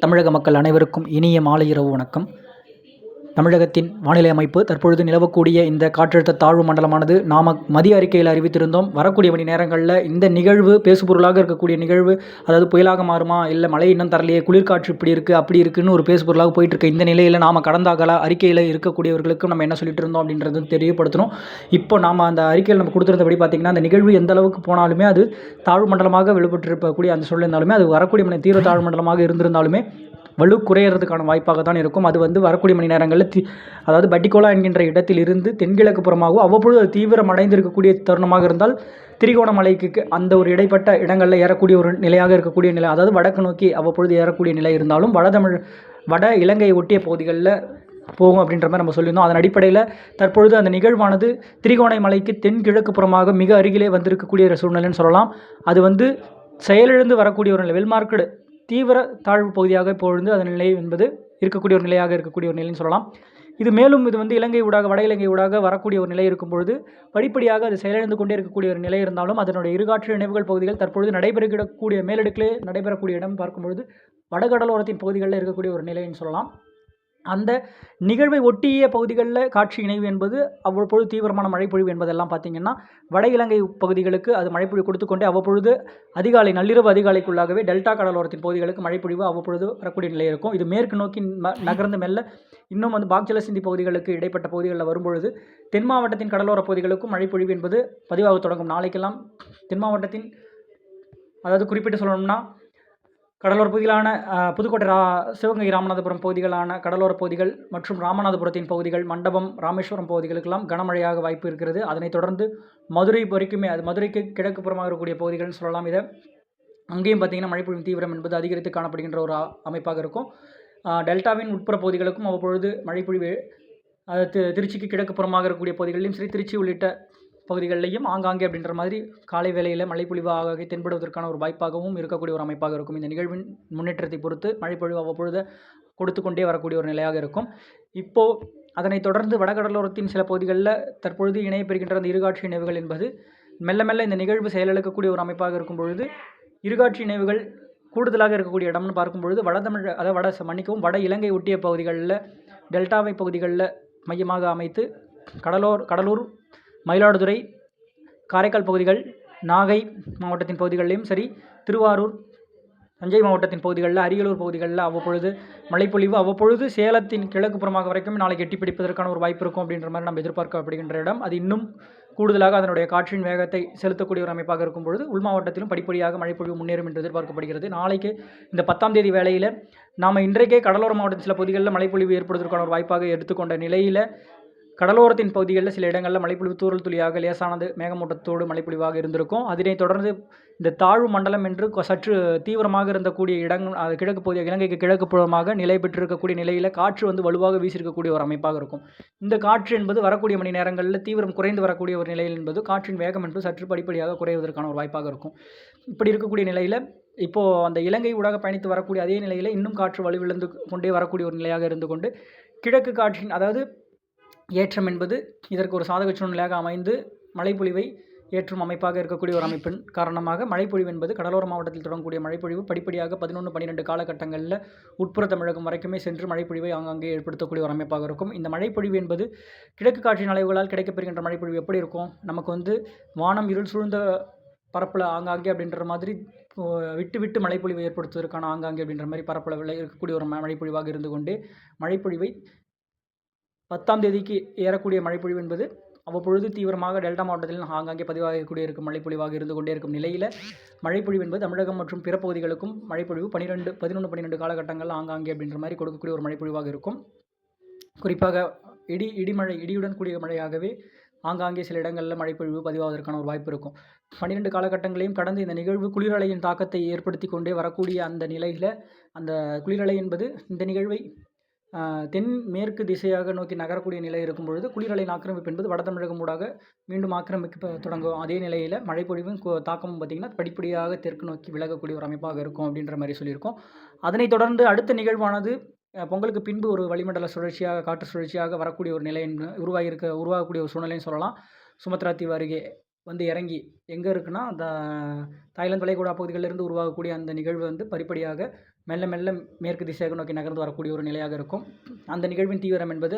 தமிழக மக்கள் அனைவருக்கும் இனிய மாலை இரவு வணக்கம். தமிழகத்தின் வானிலை அமைப்பு தற்பொழுது நிலவக்கூடிய இந்த காற்றழுத்த தாழ்வு மண்டலமானது நாம மதிய அறிக்கையில் அறிவித்திருந்தோம். வரக்கூடிய மணி நேரங்களில் இந்த நிகழ்வு பேசுபொருளாக இருக்கக்கூடிய நிகழ்வு அதாவது புயலாக மாறுமா இல்லை மழை இன்னும் தரலையே குளிர்காற்று இப்படி இருக்குது அப்படி இருக்குன்னு ஒரு பேசுபொருளாக போயிட்டு இருக்க இந்த நிலையில் நாம் கடந்த கால அறிக்கையில் இருக்கக்கூடியவர்களுக்கும் நம்ம என்ன சொல்லிட்டு இருந்தோம் அப்படின்றது தெரியப்படுத்தணும். இப்போ நாம் அந்த அறிக்கையில் நம்ம கொடுத்துருந்தபடி பார்த்திங்கன்னா அந்த நிகழ்வு எந்த அளவுக்கு போனாலுமே அது தாழ்வு மண்டலமாக வெளிப்பட்டிருக்கக்கூடிய அந்த சூழல் இருந்தாலுமே அது வரக்கூடிய மணி தீவிர தாழ்வு மண்டலமாக இருந்திருந்தாலுமே வலு குறையிறதுக்கான வாய்ப்பாக தான் இருக்கும். அது வந்து வரக்கூடிய மணி நேரங்களில் தி அதாவது பட்டிகோலா என்கின்ற இடத்தில் இருந்து தென்கிழக்கு புறமாகவும் அவ்வப்பொழுது அது தீவிரம் அடைந்திருக்கக்கூடிய தருணமாக இருந்தால் திரிகோணமலைக்கு அந்த ஒரு இடைப்பட்ட இடங்களில் ஏறக்கூடிய ஒரு நிலையாக இருக்கக்கூடிய நிலை அதாவது வடக்கு நோக்கி அவ்வப்பொழுது ஏறக்கூடிய நிலை இருந்தாலும் வட தமிழ் வட இலங்கையை ஒட்டிய பகுதிகளில் போகும் அப்படின்ற மாதிரி நம்ம சொல்லியிருந்தோம். அதன் அடிப்படையில் தற்பொழுது அந்த நிகழ்வானது திரிகோணமலைக்கு தென்கிழக்கு புறமாக மிக அருகிலே வந்திருக்கக்கூடிய ஒரு சூழ்நிலைன்னு சொல்லலாம். அது வந்து செயலிழந்து வரக்கூடிய ஒரு நிலை வெல்மார்க்கடு தீவிர தாழ்வு பகுதியாக இப்பொழுது அதன் நிலை என்பது இருக்கக்கூடிய ஒரு நிலையாக இருக்கக்கூடிய ஒரு நிலைன்னு சொல்லலாம். இது மேலும் இது வந்து இலங்கை ஊடாக வட இலங்கை ஊடாக வரக்கூடிய ஒரு நிலை இருக்கும் பொழுது படிப்படியாக அது செயலிழந்து கொண்டே இருக்கக்கூடிய ஒரு நிலை இருந்தாலும் அதனுடைய இருகாற்று நினைவுகள் பகுதிகள் தற்பொழுது நடைபெறக்கூடிய மேலடுக்கிலே நடைபெறக்கூடிய இடம் பார்க்கும்பொழுது வடகடலோரத்தின் பகுதிகளில் இருக்கக்கூடிய ஒரு நிலைன்னு சொல்லலாம். அந்த நிகழ்வை ஒட்டிய பகுதிகளில் காட்சி இணைவு என்பது அவ்வப்பொழுது தீவிரமான மழைப்பொழிவு என்பதெல்லாம் பார்த்திங்கன்னா வட இலங்கை பகுதிகளுக்கு அது மழைப்பொழிவு கொடுத்துக்கொண்டே அவ்வப்பொழுது அதிகாலை நள்ளிரவு அதிகாலைக்குள்ளாகவே டெல்டா கடலோரத்தின் பகுதிகளுக்கு மழைப்பொழிவு அவ்வப்பொழுது வரக்கூடிய நிலை இருக்கும். இது மேற்கு நோக்கி ம- நகர்ந்து மெல்ல இன்னும் வந்து பாக்ஜலசிந்தி பகுதிகளுக்கு இடைப்பட்ட பகுதிகளில் வரும்பொழுது தென் மாவட்டத்தின் கடலோர பகுதிகளுக்கும் மழைப்பொழிவு என்பது பதிவாக தொடங்கும். நாளைக்கெல்லாம் தென் மாவட்டத்தின் அதாவது குறிப்பிட்டு சொல்லணும்னா கடலோர பகுதிகளான புதுக்கோட்டை ரா சிவகங்கை ராமநாதபுரம் பகுதிகளான கடலோர பகுதிகள் மற்றும் ராமநாதபுரத்தின் பகுதிகள் மண்டபம் ராமேஸ்வரம் பகுதிகளுக்கெல்லாம் கனமழையாக வாய்ப்பு இருக்கிறது. அதனைத் தொடர்ந்து மதுரை வரைக்குமே அது மதுரைக்கு கிழக்கு புறமாக இருக்கக்கூடிய பகுதிகள்னு சொல்லலாம். இதை அங்கேயும் பார்த்தீங்கன்னா பொழிவு தீவிரம் என்பது அதிகரித்து காணப்படுகின்ற ஒரு அமைப்பாக இருக்கும். டெல்டாவின் உட்புற பகுதிகளுக்கும் அவ்வப்பொழுது மழைப்பொழிவு அது திருச்சிக்கு கிழக்கு புறமாக இருக்கக்கூடிய பகுதிகளிலும் சரி திருச்சி உள்ளிட்ட பகுதிகளிலையும் ஆங்காங்கே அப்படின்ற மாதிரி காலை வேளையில் மழைப்பொழிவு ஆக தென்படுவதற்கான ஒரு வாய்ப்பாகவும் இருக்கக்கூடிய ஒரு அமைப்பாக இருக்கும். இந்த நிகழ்வின் முன்னேற்றத்தை பொறுத்து மழைப்பொழிவு அவ்வப்பொழுது கொடுத்து கொண்டே வரக்கூடிய ஒரு நிலையாக இருக்கும். இப்போது அதனைத் தொடர்ந்து வடகடலோரத்தின் சில பகுதிகளில் தற்பொழுது இணையப்பெறுகின்ற அந்த இருகாட்சி நினைவுகள் என்பது மெல்ல மெல்ல இந்த நிகழ்வு செயலிழக்கக்கூடிய ஒரு அமைப்பாக இருக்கும் பொழுது இருகாட்சி நினைவுகள் கூடுதலாக இருக்கக்கூடிய இடம்னு பார்க்கும் பொழுது வட தமிழ் அதாவது வட மன்னிக்கவும் வட இலங்கை ஒட்டிய பகுதிகளில் டெல்டாவை பகுதிகளில் மையமாக அமைத்து கடலோர் கடலூர் மயிலாடுதுறை காரைக்கால் பகுதிகள் நாகை மாவட்டத்தின் பகுதிகளிலும் சரி திருவாரூர் தஞ்சை மாவட்டத்தின் பகுதிகளில் அரியலூர் பகுதிகளில் அவ்வப்பொழுது மழைப்பொழிவு அவ்வப்பொழுது சேலத்தின் கிழக்கு புறமாக வரைக்கும் நாளைக்கு எட்டி பிடிப்பதற்கான ஒரு வாய்ப்பு இருக்கும் அப்படின்ற மாதிரி நம்ம எதிர்பார்க்கப்படுகின்ற இடம். அது இன்னும் கூடுதலாக அதனுடைய காற்றின் வேகத்தை செலுத்தக்கூடிய ஒரு அமைப்பாக இருக்கும் பொழுது உள் மாவட்டத்திலும் படிப்படியாக மழைப்பொழிவு முன்னேறும் என்று எதிர்பார்க்கப்படுகிறது. நாளைக்கு இந்த பத்தாம் தேதி வேளையில் நாம் இன்றைக்கே கடலோர மாவட்டத்தின் சில பகுதிகளில் மழைப்பொழிவு ஏற்படுவதற்கான ஒரு வாய்ப்பாக எடுத்துக்கொண்ட நிலையில் கடலோரத்தின் பகுதிகளில் சில இடங்களில் மழைப்பொழிவு தூரல் துளியாக லேசானது மேகமூட்டத்தோடு மழைப்பொழிவாக இருந்திருக்கும். அதனைத் தொடர்ந்து இந்த தாழ்வு மண்டலம் என்று சற்று தீவிரமாக இருந்தக்கூடிய இடங்கள் அது கிழக்கு பகுதி இலங்கைக்கு கிழக்கு புறமாக நிலை பெற்றிருக்கக்கூடிய நிலையில் காற்று வந்து வலுவாக வீசியிருக்கக்கூடிய ஒரு அமைப்பாக இருக்கும். இந்த காற்று என்பது வரக்கூடிய மணி நேரங்களில் தீவிரம் குறைந்து வரக்கூடிய ஒரு நிலையில் என்பது காற்றின் வேகம் என்பது சற்று படிப்படியாக குறைவதற்கான ஒரு வாய்ப்பாக இருக்கும். இப்படி இருக்கக்கூடிய நிலையில் இப்போது அந்த இலங்கை ஊடாக பயணித்து வரக்கூடிய அதே நிலையில் இன்னும் காற்று வலுவிழந்து கொண்டே வரக்கூடிய ஒரு நிலையாக இருந்து கொண்டு கிழக்கு காற்றின் அதாவது ஏற்றம் என்பது இதற்கு ஒரு சாதக சூழ்நிலையாக அமைந்து மழைப்பொழிவை ஏற்றும் அமைப்பாக இருக்கக்கூடிய ஒரு அமைப்பின் காரணமாக மழைப்பொழிவு என்பது கடலோர மாவட்டத்தில் தொடங்கக்கூடிய மழைப்பொழிவு. படிப்படியாக பதினொன்று பன்னிரெண்டு காலகட்டங்களில் உட்புற தமிழகம் வரைக்குமே சென்று மழைப்பொழிவை ஆங்காங்கே ஏற்படுத்தக்கூடிய ஒரு அமைப்பாக இருக்கும். இந்த மழைப்பொழிவு என்பது கிழக்கு காற்றின் அலைவுகளால் கிடைக்கப்பெறுகின்ற மழைப்பொழிவு எப்படி இருக்கும்? நமக்கு வந்து வானம் இருள் சூழ்ந்த பரப்பில் ஆங்காங்கே அப்படின்ற மாதிரி விட்டு விட்டு மழைப்பொழிவை ஏற்படுத்துவதற்கான ஆங்காங்கே அப்படின்ற மாதிரி பரப்பளவில் இருக்கக்கூடிய ஒரு ம- மழைப்பொழிவாக இருந்து கொண்டு மழைப்பொழிவை பத்தாம் தேதிக்கு ஏறக்கூடிய மழைப்பொழிவு என்பது அவ்வப்பொழுது தீவிரமாக டெல்டா மாவட்டத்தில் ஆங்காங்கே பதிவாகக்கூடிய இருக்கும் மழைப்பொழிவாக இருந்து கொண்டே இருக்கும் நிலையில் மழைப்பொழிவு என்பது தமிழகம் மற்றும் பிற பகுதிகளுக்கும் மழைப்பொழிவு பன்னிரெண்டு பதினொன்று பன்னிரெண்டு காலகட்டங்கள் ஆங்காங்கே அப்படின்ற மாதிரி கொடுக்கக்கூடிய ஒரு மழைப்பொழிவாக இருக்கும். குறிப்பாக இடி இடிமழை இடியுடன் கூடிய மழையாகவே ஆங்காங்கே சில இடங்களில் மழைப்பொழிவு பதிவாவதற்கான ஒரு வாய்ப்பு இருக்கும். பன்னிரெண்டு காலகட்டங்களையும் கடந்து இந்த நிகழ்வு குளிரலையின் தாக்கத்தை ஏற்படுத்தி கொண்டே வரக்கூடிய அந்த நிலையில் அந்த குளிரலை என்பது இந்த நிகழ்வை தென் மேற்கு திசையாக நோக்கி நகரக்கூடிய நிலை இருக்கும் பொழுது குளிரலையின் ஆக்கிரமிப்பு என்பது வட தமிழகம் ஊடாக மீண்டும் ஆக்கிரமிக்க தொடங்கும். அதே நிலையில் மழைப்பொழிவும் தாக்கமும் பார்த்திங்கன்னா படிப்படியாக தெற்கு நோக்கி விலகக்கூடிய ஒரு அமைப்பாக இருக்கும் அப்படின்ற மாதிரி சொல்லியிருக்கோம். அதனைத் தொடர்ந்து அடுத்த நிகழ்வானது பொங்கலுக்கு பின்பு ஒரு வளிமண்டல சுழற்சியாக காற்று சுழற்சியாக வரக்கூடிய ஒரு நிலை உருவாகியிருக்க உருவாகக்கூடிய ஒரு சூழ்நிலைன்னு சொல்லலாம். சுமத்ரா தீவு அருகே. வந்து இறங்கி எங்கே இருக்குன்னா அந்த தாய்லாந்து வளைகுடா பகுதிகளிலிருந்து உருவாகக்கூடிய அந்த நிகழ்வு வந்து படிப்படியாக மெல்ல மெல்ல மேற்கு திசையாக நோக்கி நகர்ந்து வரக்கூடிய ஒரு நிலையாக இருக்கும். அந்த நிகழ்வின் தீவிரம் என்பது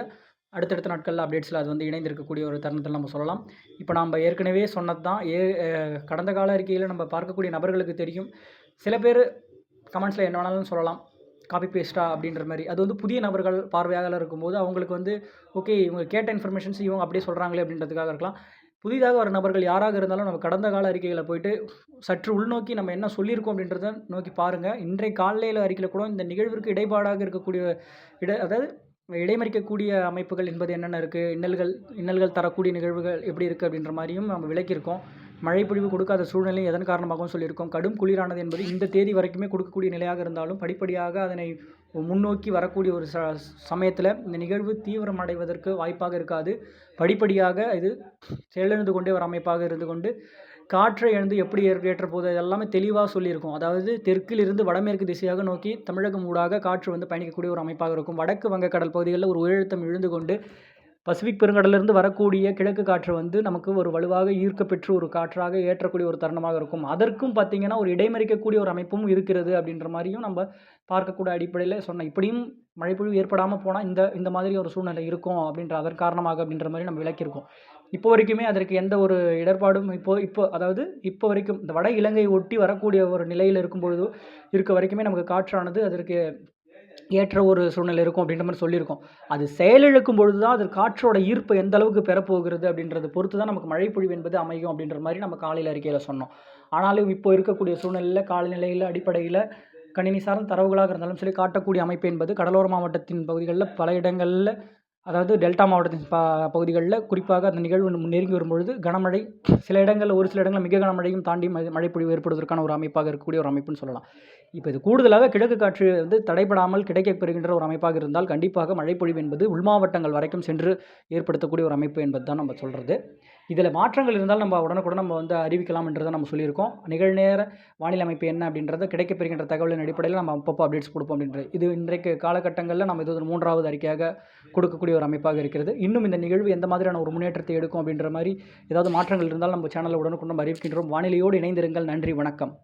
அடுத்தடுத்த நாட்களில் அப்டேட்ஸில் அது வந்து இணைந்திருக்கக்கூடிய ஒரு தருணத்தில் நம்ம சொல்லலாம். இப்போ நம்ம ஏற்கனவே சொன்னது தான் ஏ கடந்த கால அறிக்கையில் நம்ம பார்க்கக்கூடிய நபர்களுக்கு தெரியும். சில பேர் கமெண்ட்ஸில் என்ன வேணாலும் சொல்லலாம். காப்பி பேஸ்டா அப்படின்ற மாதிரி. அது வந்து புதிய நபர்கள் பார்வையாளர் இருக்கும்போது அவங்களுக்கு வந்து ஓகே இவங்க கேட்ட இன்ஃபர்மேஷன்ஸ் இவங்க அப்படியே சொல்கிறாங்களே அப்படின்றதுக்காக இருக்கலாம். புதிதாக வர நபர்கள் யாராக இருந்தாலும் நம்ம கடந்த கால அறிக்கைகளை போயிட்டு சற்று உள்நோக்கி நம்ம என்ன சொல்லியிருக்கோம் அப்படின்றத நோக்கி பாருங்கள் இன்றைய காலையில் அறிக்கையில் கூட இந்த நிகழ்விற்கு இடைப்பாடாக இருக்கக்கூடிய இட அதாவது இடைமறிக்கக்கூடிய அமைப்புகள் என்பது என்னென்ன இருக்குது இன்னல்கள் இன்னல்கள் தரக்கூடிய நிகழ்வுகள் எப்படி இருக்குது அப்படின்ற மாதிரியும் நம்ம விளக்கியிருக்கோம். மழை பொழிவு கொடுக்காத சூழ்நிலை எதன் காரணமாகவும் சொல்லியிருக்கோம். கடும் குளிரானது என்பது இந்த தேதி வரைக்குமே கொடுக்கக்கூடிய நிலையாக இருந்தாலும் படிப்படியாக அதனை முன்னோக்கி வரக்கூடிய ஒரு ச சமயத்தில் இந்த நிகழ்வு தீவிரமடைவதற்கு வாய்ப்பாக இருக்காது. படிப்படியாக இது செயலிழந்து கொண்டே ஒரு அமைப்பாக இருந்து கொண்டு காற்றை எழுந்து எப்படி ஏற்ற போது எல்லாமே தெளிவாக சொல்லியிருக்கும். அதாவது தெற்கில் இருந்து வடமேற்கு திசையாக நோக்கி தமிழகம் ஊடாக காற்று வந்து பயணிக்கக்கூடிய ஒரு அமைப்பாக இருக்கும். வடக்கு வங்கக்கடல் பகுதிகளில் ஒரு உயரழுத்தம் இழுந்து கொண்டு பசிபிக் பெருங்கடலிருந்து வரக்கூடிய கிழக்கு காற்று வந்து நமக்கு ஒரு வலுவாக ஈர்க்கப்பெற்று ஒரு காற்றாக ஏற்றக்கூடிய ஒரு தருணமாக இருக்கும். அதற்கும் பார்த்திங்கன்னா ஒரு இடைமறிக்கக்கூடிய ஒரு அமைப்பும் இருக்கிறது அப்படின்ற மாதிரியும் நம்ம பார்க்கக்கூடிய அடிப்படையில் சொன்னோம் இப்படியும் மழைப்பொழிவு ஏற்படாமல் போனால் இந்த இந்த மாதிரி ஒரு சூழ்நிலை இருக்கும் அப்படின்ற அதன் காரணமாக அப்படின்ற மாதிரி நம்ம விளக்கியிருக்கோம். இப்போ வரைக்குமே அதற்கு எந்த ஒரு இடர்பாடும் இப்போ இப்போ அதாவது இப்போ வரைக்கும் இந்த வட இலங்கை ஒட்டி வரக்கூடிய ஒரு நிலையில் இருக்கும் பொழுது இருக்க வரைக்குமே நமக்கு காற்றானது அதற்கு ஏற்ற ஒரு சூழ்நிலை இருக்கும் அப்படின்ற மாதிரி சொல்லியிருக்கோம். அது செயலிழக்கும் பொழுது தான் அது காற்றோட ஈர்ப்பு எந்த அளவுக்கு பெறப்போகிறது அப்படின்றத பொறுத்து தான் நமக்கு மழைப்பொழிவு என்பது அமையும் அப்படின்ற மாதிரி நம்ம காலையில் அறிக்கையில் சொன்னோம். ஆனாலும் இப்போ இருக்கக்கூடிய சூழ்நிலையில் காலநிலையில் அடிப்படையில் கணினி சார்ந்த தரவுகளாக இருந்தாலும் சரி காட்டக்கூடிய அமைப்பு என்பது கடலோர மாவட்டத்தின் பகுதிகளில் பல இடங்களில் அதாவது டெல்டா மாவட்டத்தின் ப பகுதிகளில் குறிப்பாக அந்த நிகழ்வு நெருங்கி வரும்பொழுது கனமழை சில இடங்களில் ஒரு சில இடங்களில் மிக கனமழையும் தாண்டி மழை மழைப்பொழிவு ஏற்படுவதற்கான ஒரு அமைப்பாக இருக்கக்கூடிய ஒரு அமைப்புன்னு சொல்லலாம். இப்போ இது கூடுதலாக கிழக்கு காற்று வந்து தடைபடாமல் கிடைக்கப்பெறுகின்ற ஒரு அமைப்பாக இருந்தால் கண்டிப்பாக மழைப்பொழிவு என்பது உள்மாவட்டங்கள் வரைக்கும் சென்று ஏற்படுத்தக்கூடிய ஒரு அமைப்பு என்பது தான் நம்ம சொல்கிறது இதில் மாற்றங்கள் இருந்தால் நம்ம உடனுக்குடன் நம்ம வந்து அறிவிக்கலாம் என்றதை நம்ம சொல்லியிருக்கோம். நிகழ்நேர வானிலை அமைப்பு என்ன அப்படின்றத கிடைக்கப்பெறுகின்ற தகவலின் அடிப்படையில் நம்ம அப்பப்போ அப்டேட்ஸ் கொடுப்போம் அப்படின்றது. இது இன்றைக்கு காலகட்டங்களில் நம்ம இது ஒரு மூன்றாவது அறிக்கையாக கொடுக்கக்கூடிய ஒரு அமைப்பாக இருக்கிறது. இன்னும் இந்த நிகழ்வு எந்த மாதிரியான ஒரு முன்னேற்றத்தை எடுக்கும் அப்படின்ற மாதிரி ஏதாவது மாற்றங்கள் இருந்தால் நம்ம சேனலில் உடனுக்குடன் நம்ம அறிவிக்கின்றோம். வானிலையோடு இணைந்திருங்கள். நன்றி. வணக்கம்.